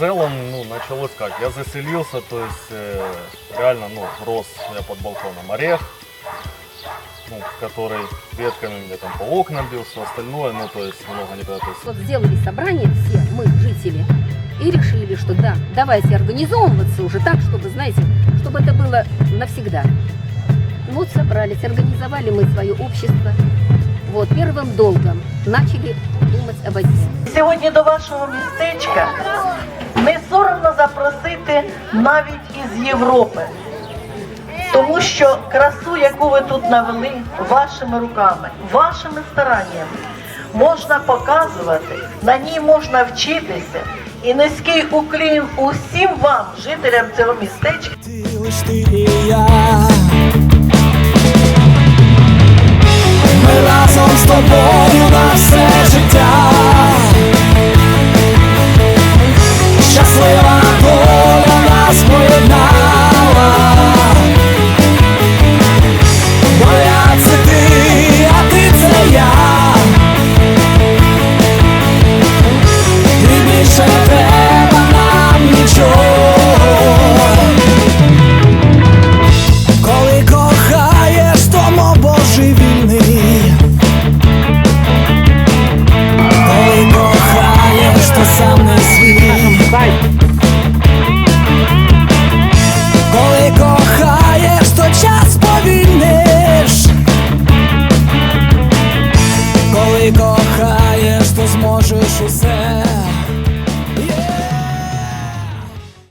целом, ну, началось как? Я заселился, то есть э, реально, ну, рос я под балконом орех, ну, который ветками мне там по окнам бил, все остальное, ну, то есть много не было. То есть Вот сделали собрание все, мы, жители, и решили, что да, давайте организовываться уже так, чтобы, знаете, чтобы это было навсегда. Вот собрались, организовали мы свое общество. Вот, первым долгом начали думать об одном. Сьогодні до вашого містечка не соромно запросити навіть із Європи. Тому що красу, яку ви тут навели вашими руками, вашими стараннями, можна показувати, на ній можна вчитися. І низький уклін усім вам, жителям цього містечка. ти зможеш усе.